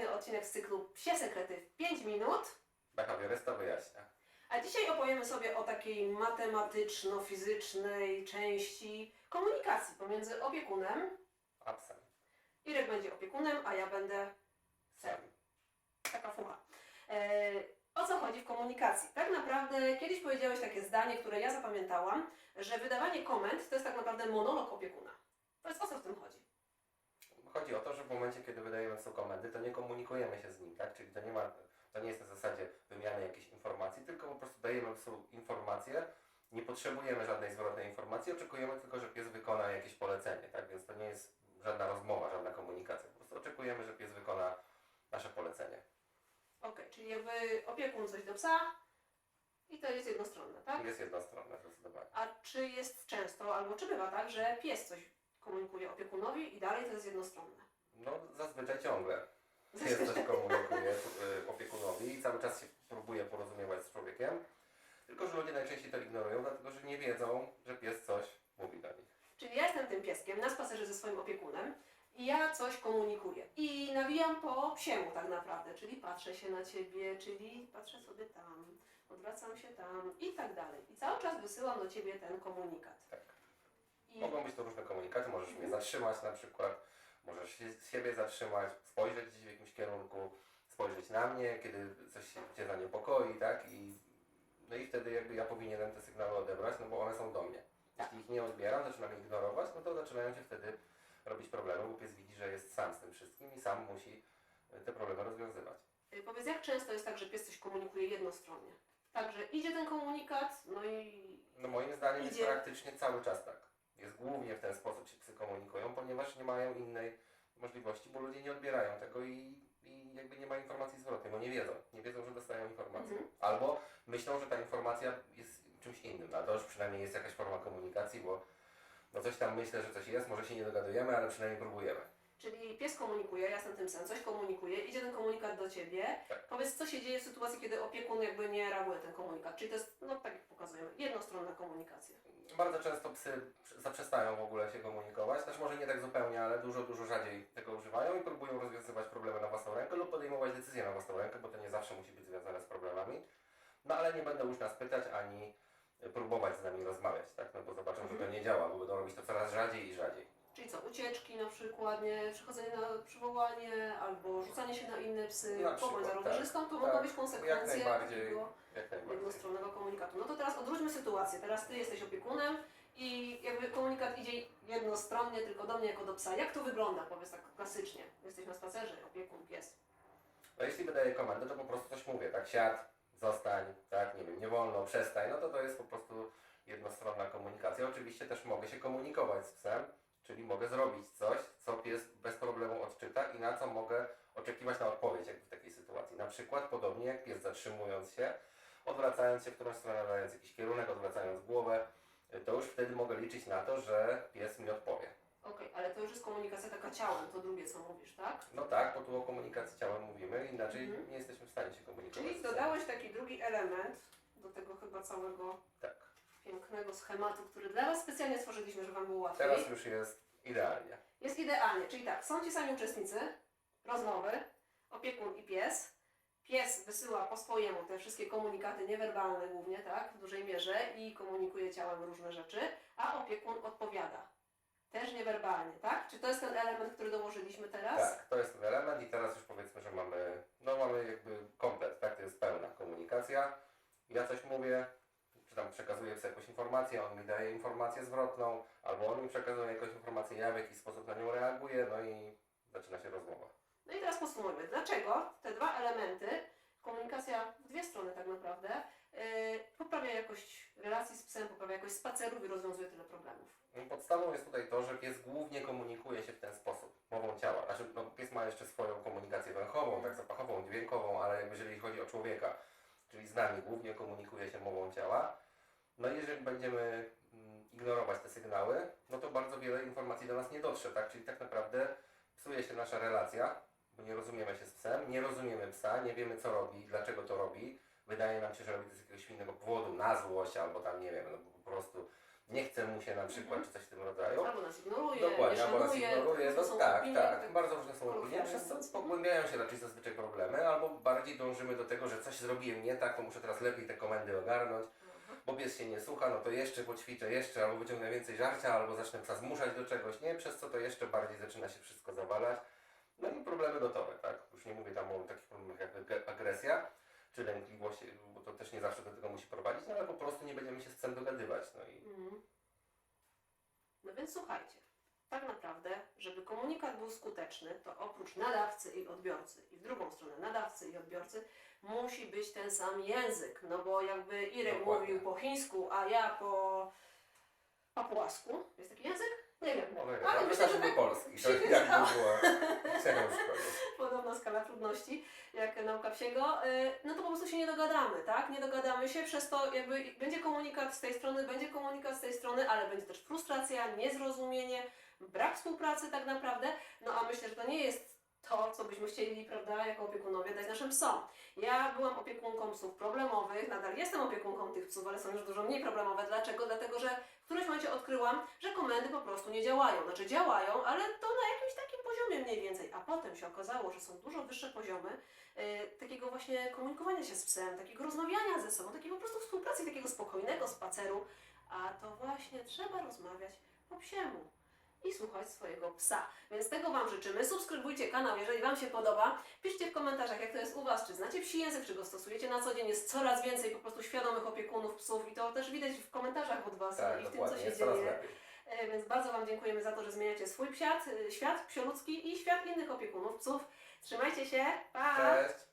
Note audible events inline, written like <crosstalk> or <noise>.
odcinek z cyklu Psie Sekrety w 5 minut. Behawiorysta wyjaśnia. A dzisiaj opowiemy sobie o takiej matematyczno-fizycznej części komunikacji pomiędzy opiekunem. A psem. Irek będzie opiekunem, a ja będę Psem. taka fucha. E, o co chodzi w komunikacji? Tak naprawdę kiedyś powiedziałeś takie zdanie, które ja zapamiętałam, że wydawanie komend to jest tak naprawdę monolog opiekuna. To jest o co w tym chodzi? To, że w momencie, kiedy wydajemy są komendy, to nie komunikujemy się z nim, tak? Czyli to nie ma, to nie jest na zasadzie wymiany jakiejś informacji, tylko po prostu dajemy psu informację, nie potrzebujemy żadnej zwrotnej informacji, oczekujemy tylko, że pies wykona jakieś polecenie, tak? Więc to nie jest żadna rozmowa, żadna komunikacja. Po prostu oczekujemy, że pies wykona nasze polecenie. Okej, czyli jakby opiekun coś do psa i to jest jednostronne, tak? Jest jednostronne zdecydowanie. A czy jest często, albo czy bywa tak, że pies coś komunikuje opiekunowi i dalej to jest jednostronne? No zazwyczaj ciągle. Pies coś <laughs> komunikuje y, opiekunowi i cały czas się próbuje porozumiewać z człowiekiem. Tylko, że ludzie najczęściej to ignorują, dlatego że nie wiedzą, że pies coś mówi do nich. Czyli ja jestem tym pieskiem na spacerze ze swoim opiekunem i ja coś komunikuję. I nawijam po psiemu tak naprawdę, czyli patrzę się na ciebie, czyli patrzę sobie tam, odwracam się tam i tak dalej. I cały czas wysyłam do ciebie ten komunikat. Tak. I Mogą być to różne komunikaty, możesz mnie zatrzymać na przykład, możesz się, siebie zatrzymać, spojrzeć gdzieś w jakimś kierunku, spojrzeć na mnie, kiedy coś się Cię zaniepokoi, tak? I, no i wtedy jakby ja powinienem te sygnały odebrać, no bo one są do mnie. Jeśli ich nie odbieram, zaczynam ignorować, no to zaczynają się wtedy robić problemy, bo pies widzi, że jest sam z tym wszystkim i sam musi te problemy rozwiązywać. y, powiedz, jak często jest tak, że pies coś komunikuje jednostronnie? Także idzie ten komunikat, no i No moim zdaniem Idzie. jest praktycznie cały czas tak. Jest głównie w ten sposób się psy komunikują, ponieważ nie mają innej możliwości, bo ludzie nie odbierają tego i, i jakby nie ma informacji zwrotnej, bo nie wiedzą. Nie wiedzą, że dostają informację. Mhm. Albo myślą, że ta informacja jest czymś innym. No to już przynajmniej jest jakaś forma komunikacji, bo no coś tam myślę, że coś jest, może się nie dogadujemy, ale przynajmniej próbujemy. Czyli pies komunikuje, ja jestem tym psem, coś komunikuje, idzie ten ciebie. Tak. Powiedz, co się dzieje w sytuacji, kiedy opiekun jakby nie reaguje ten komunikat. Czyli to jest, no tak jak pokazujemy, jednostronna komunikacja. Bardzo często psy zaprzestają w ogóle się komunikować, też może nie tak zupełnie, ale dużo, dużo rzadziej tego używają i próbują rozwiązywać problemy na własną rękę lub podejmować decyzje na własną rękę, bo to nie zawsze musi być związane z problemami. No ale nie będą już nas pytać ani próbować z nami rozmawiać, tak? No bo zobaczą, że to nie działa, bo będą robić to coraz rzadziej i rzadziej. Czyli co, ucieczki na przykład, nie, przychodzenie na przywołanie, albo rzucanie się na inne psyy, Na pogoń za rowerzystą, to tak. mogą Tak, być jak konsekwencje najbardziej. takiego Jak najbardziej. jednostronnego komunikatu. No to teraz odwróćmy sytuację. Teraz Ty jesteś opiekunem i jakby komunikat idzie jednostronnie tylko do mnie jako do psa. Jak to wygląda, powiedz tak klasycznie? Jesteś na spacerze, opiekun, pies. No jeśli wydaję komendę, to po prostu coś mówię, tak? Siad, zostań, tak? Nie wiem, nie wolno, przestań. No to to jest po prostu jednostronna komunikacja. Oczywiście też mogę się komunikować z psem, czyli mogę zrobić coś, co pies bez problemu odczyta i na co mogę oczekiwać na odpowiedź jakby w takiej sytuacji. Na przykład podobnie jak pies zatrzymując się, odwracając się w którąś stronę, dając jakiś kierunek, odwracając głowę, to już wtedy mogę liczyć na to, że pies mi odpowie. Okej, ale to już jest komunikacja taka ciałem, to drugie co mówisz, tak? No tak, bo tu o komunikacji ciałem mówimy, inaczej Mhm. nie jesteśmy w stanie się komunikować. Czyli dodałeś taki drugi element do tego chyba całego Tak. Pięknego schematu, który dla Was specjalnie stworzyliśmy, żeby Wam było łatwiej. Teraz już jest idealnie. Jest idealnie, czyli tak, są ci sami uczestnicy rozmowy, opiekun i pies. Pies wysyła po swojemu te wszystkie komunikaty niewerbalne głównie, tak, w dużej mierze i komunikuje ciałem różne rzeczy, a opiekun odpowiada. Też niewerbalnie, tak? Czy to jest ten element, który dołożyliśmy teraz? Tak, to jest ten element i teraz już powiedzmy, że mamy, no mamy jakby komplet, tak, to jest pełna komunikacja. Ja coś mówię, czy tam przekazuję sobie jakąś informację, on mi daje informację zwrotną, albo on mi przekazuje jakąś informację, ja w jakiś sposób na nią reaguję, no i zaczyna się rozmowa. No i teraz podsumujmy, dlaczego te dwa elementy, komunikacja w dwie strony tak naprawdę, yy, poprawia jakość relacji z psem, poprawia jakość spacerów i rozwiązuje tyle problemów. Podstawą jest tutaj to, że pies głównie komunikuje się w ten sposób, mową ciała. Znaczy, no, pies ma jeszcze swoją komunikację węchową, tak zapachową, dźwiękową, ale jeżeli chodzi o człowieka, czyli z nami głównie komunikuje się mową ciała. No i jeżeli będziemy mm, ignorować te sygnały, no to bardzo wiele informacji do nas nie dotrze, tak? Czyli tak naprawdę psuje się nasza relacja, bo nie rozumiemy się z psem, nie rozumiemy psa, nie wiemy co robi, dlaczego to robi. Wydaje nam się, że robi to z jakiegoś innego powodu, na złość albo tam, nie wiem, no, po prostu nie chce mu się na przykład, Mhm. czy coś w tym rodzaju. Albo nas ignoruje, Dokładnie, nie albo nas szanuje, ignoruje, no są tak, opinie, tak, bardzo różne są opinie, przez co mówiąc. pogłębiają się raczej zazwyczaj problemy, albo bardziej dążymy do tego, że coś zrobiłem nie tak, to muszę teraz lepiej te komendy ogarnąć, Mhm. bo pies się nie słucha, no to jeszcze poćwiczę, jeszcze, albo wyciągnę więcej żarcia, albo zacznę psa zmuszać do czegoś, nie, przez co to jeszcze bardziej zaczyna się wszystko zawalać. No i problemy gotowe, tak? Już nie mówię tam o takich problemach jak ag- agresja, czy lękliwość, bo to też nie zawsze do tego musi prowadzić, no ale po prostu nie będziemy się z psem dogadywać, no i Mhm. No więc słuchajcie, tak naprawdę, żeby komunikat był skuteczny, to oprócz nadawcy i odbiorcy, i w drugą stronę nadawcy i odbiorcy, musi być ten sam język. No bo jakby Irek Dokładnie. mówił po chińsku, a ja po papułasku, jest taki język? Nie wiem. Może Ale myślę, że tak polski, to jak by była ciężko. podobna skala trudności jak nauka psiego, y, no to po prostu się nie dogadamy, tak? Nie dogadamy się, przez to jakby będzie komunikat z tej strony, będzie komunikat z tej strony, ale będzie też frustracja, niezrozumienie, brak współpracy tak naprawdę, no a myślę, że to nie jest to, co byśmy chcieli, prawda, jako opiekunowie dać naszym psom. Ja byłam opiekunką psów problemowych, nadal jestem opiekunką tych psów, ale są już dużo mniej problemowe. Dlaczego? Dlatego, że w którymś momencie odkryłam, że komendy po prostu nie działają. Znaczy działają, ale to na jakimś takim poziomie mniej więcej. A potem się okazało, że są dużo wyższe poziomy e, takiego właśnie komunikowania się z psem, takiego rozmawiania ze sobą, takiego po prostu współpracy, takiego spokojnego spaceru. A to właśnie trzeba rozmawiać po psiemu i słuchać swojego psa. Więc tego Wam życzymy. Subskrybujcie kanał, jeżeli Wam się podoba. Piszcie w komentarzach, jak to jest u Was, czy znacie psi język, czy go stosujecie na co dzień. Jest coraz więcej po prostu świadomych opiekunów psów i to też widać w komentarzach od Was Tak, i w tym, co się jest dzieje. lepiej. E, Więc bardzo Wam dziękujemy za to, że zmieniacie swój świat, y, świat psioludzki i świat innych opiekunów psów. Trzymajcie się, pa! Cześć!